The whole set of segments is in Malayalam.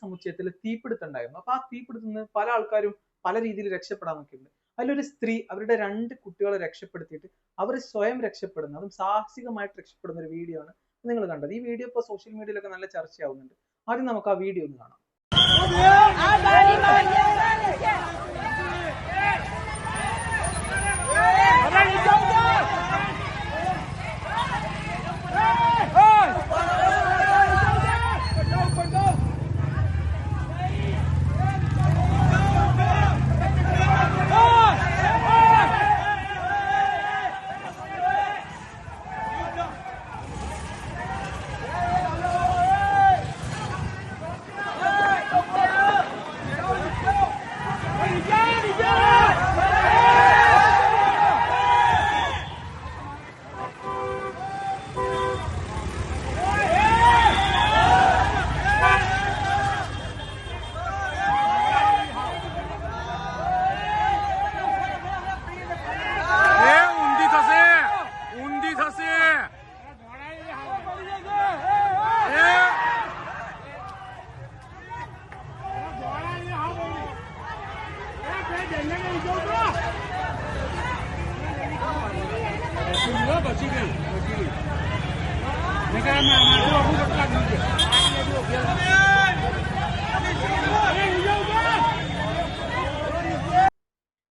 സമുച്ചയത്തിൽ തീപിടുത്തം ഉണ്ടായിരുന്നു അപ്പൊ ആ തീപിടുത്തത്തിൽ നിന്ന് പല ആൾക്കാരും പല രീതിയിൽ രക്ഷപ്പെടാൻ നോക്കിയിട്ടുണ്ട് അതിലൊരു സ്ത്രീ അവരുടെ രണ്ട് കുട്ടികളെ രക്ഷപ്പെടുത്തിയിട്ട് അവർ സ്വയം രക്ഷപ്പെടുന്ന. അതും സാഹസികമായിട്ട് രക്ഷപ്പെടുന്ന ഒരു വീഡിയോ ആണ് നിങ്ങൾ കണ്ടത്. ഈ വീഡിയോ ഇപ്പോൾ സോഷ്യൽ മീഡിയയിലൊക്കെ നല്ല ചർച്ചയാവുന്നുണ്ട്. ആദ്യം നമുക്ക് ആ വീഡിയോ ഒന്ന് കാണാം.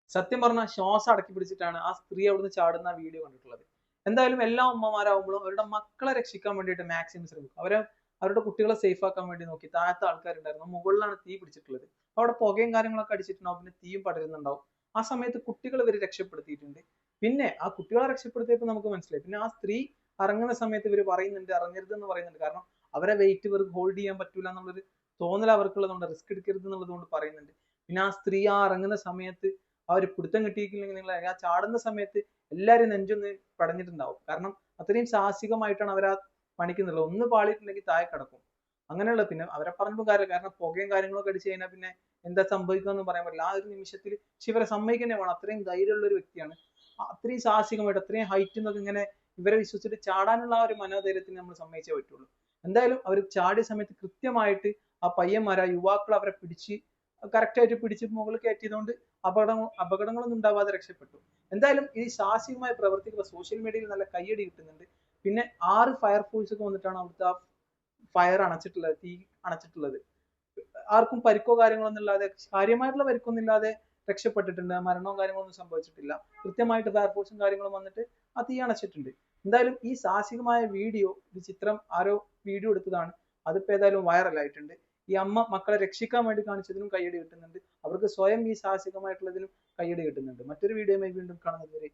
സത്യം പറഞ്ഞാൽ ശ്വാസം അടക്കി പിടിച്ചിട്ടാണ് ആ സ്ത്രീ അവിടുന്ന് ചാടുന്ന വീഡിയോ കണ്ടിട്ടുള്ളത്. എന്തായാലും എല്ലാ ഉമ്മമാരാകുമ്പോഴും അവരുടെ മക്കളെ രക്ഷിക്കാൻ വേണ്ടിയിട്ട് മാക്സിമം ശ്രമിക്കും. അവരെ അവരുടെ കുട്ടികളെ സേഫ് ആക്കാൻ വേണ്ടി നോക്കി. താഴത്തെ ആൾക്കാരുണ്ടായിരുന്നു. മുകളിലാണ് തീ പിടിച്ചിട്ടുള്ളത്. അവിടെ പുകയും കാര്യങ്ങളൊക്കെ അടിച്ചിട്ടുണ്ടാവും പിന്നെ തീയും പടരുന്നുണ്ടാവും. ആ സമയത്ത് കുട്ടികൾ ഇവർ രക്ഷപ്പെടുത്തിയിട്ടുണ്ട്. പിന്നെ ആ കുട്ടികളെ രക്ഷപ്പെടുത്തിയപ്പോൾ നമുക്ക് മനസ്സിലായി. പിന്നെ ആ സ്ത്രീ ഇറങ്ങുന്ന സമയത്ത് ഇവർ പറയുന്നുണ്ട് ഇറങ്ങരുത് എന്ന് പറയുന്നുണ്ട്. കാരണം അവരെ വെയിറ്റ് ഇവർക്ക് ഹോൾഡ് ചെയ്യാൻ പറ്റൂല എന്നുള്ളൊരു തോന്നൽ അവർക്കുള്ളതുകൊണ്ട് റിസ്ക് എടുക്കരുത് എന്നുള്ളതുകൊണ്ട് പറയുന്നുണ്ട്. പിന്നെ ആ സ്ത്രീ ആ ഇറങ്ങുന്ന സമയത്ത് ആ ഒരു പിടുത്തം കിട്ടിയിട്ടില്ലെങ്കിൽ നിങ്ങൾ ആ ചാടുന്ന സമയത്ത് എല്ലാവരും നെഞ്ചൊന്ന് പടഞ്ഞിട്ടുണ്ടാവും. കാരണം അത്രയും സാഹസികമായിട്ടാണ് അവരാ പണിക്കുന്നുള്ളത് ഒന്ന് പാളിയിട്ടുണ്ടെങ്കിൽ താഴെ കിടക്കും. അങ്ങനെയുള്ള പിന്നെ അവരെ പറഞ്ഞപ്പോൾ കാര്യമില്ല. കാരണം പുകയും കാര്യങ്ങളൊക്കെ അടിച്ചു കഴിഞ്ഞാൽ പിന്നെ എന്താ സംഭവിക്കുക പറയാൻ പറ്റില്ല. ആ ഒരു നിമിഷത്തിൽ പക്ഷെ ഇവരെ സമ്മതിക്കുന്നേ വേണം. അത്രയും ധൈര്യമുള്ള ഒരു വ്യക്തിയാണ്. അത്രയും സാഹസികമായിട്ട് അത്രയും ഹൈറ്റ് എന്നൊക്കെ ഇങ്ങനെ ഇവരെ വിശ്വസിച്ചിട്ട് ചാടാനുള്ള ആ ഒരു മനോധൈര്യത്തിന് നമ്മൾ സമ്മതിച്ചേ പറ്റുള്ളൂ. എന്തായാലും അവർ ചാടിയ സമയത്ത് കൃത്യമായിട്ട് ആ പയ്യന്മാർ ആ യുവാക്കൾ അവരെ പിടിച്ച് correct ആയിട്ട് പിടിച്ച് മുകളിൽ കയറ്റിയതുകൊണ്ട് അപകടം അപകടങ്ങളൊന്നും ഉണ്ടാവാതെ രക്ഷപ്പെട്ടു. എന്തായാലും ഈ സാഹസികമായ പ്രവർത്തിക്കുമ്പോൾ സോഷ്യൽ മീഡിയയിൽ നല്ല കയ്യടി കിട്ടുന്നുണ്ട്. പിന്നെ ആറ് ഫയർഫോഴ്സ് ഒക്കെ വന്നിട്ടാണ് അവിടുത്തെ ആ ഫയർ അണച്ചിട്ടുള്ളത് തീ അണച്ചിട്ടുള്ളത്. ആർക്കും പരിക്കോ കാര്യങ്ങളൊന്നും ഇല്ലാതെ കാര്യമായിട്ടുള്ള പരിക്കൊന്നും ഇല്ലാതെ രക്ഷപ്പെട്ടിട്ടുണ്ട് മരണവും കാര്യങ്ങളൊന്നും സംഭവിച്ചിട്ടില്ല. കൃത്യമായിട്ട് ഫയർഫോഴ്സും കാര്യങ്ങളും വന്നിട്ട് ആ തീ അണച്ചിട്ടുണ്ട്. എന്തായാലും ഈ സാഹസികമായ വീഡിയോ ഈ ചിത്രം ആരോ വീഡിയോ എടുത്തതാണ്. അതിപ്പോ ഏതായാലും ആയിട്ടുണ്ട് ഈ അമ്മ മക്കളെ രക്ഷിക്കാൻ വേണ്ടി കാണിച്ചതിനും കയ്യടി കിട്ടുന്നുണ്ട്. അവർക്ക് സ്വയം ഈ സാഹസികമായിട്ടുള്ളതിനും കയ്യടി കിട്ടുന്നുണ്ട്. മറ്റൊരു വീഡിയോയുമായി വീണ്ടും കാണുന്നത് വരെ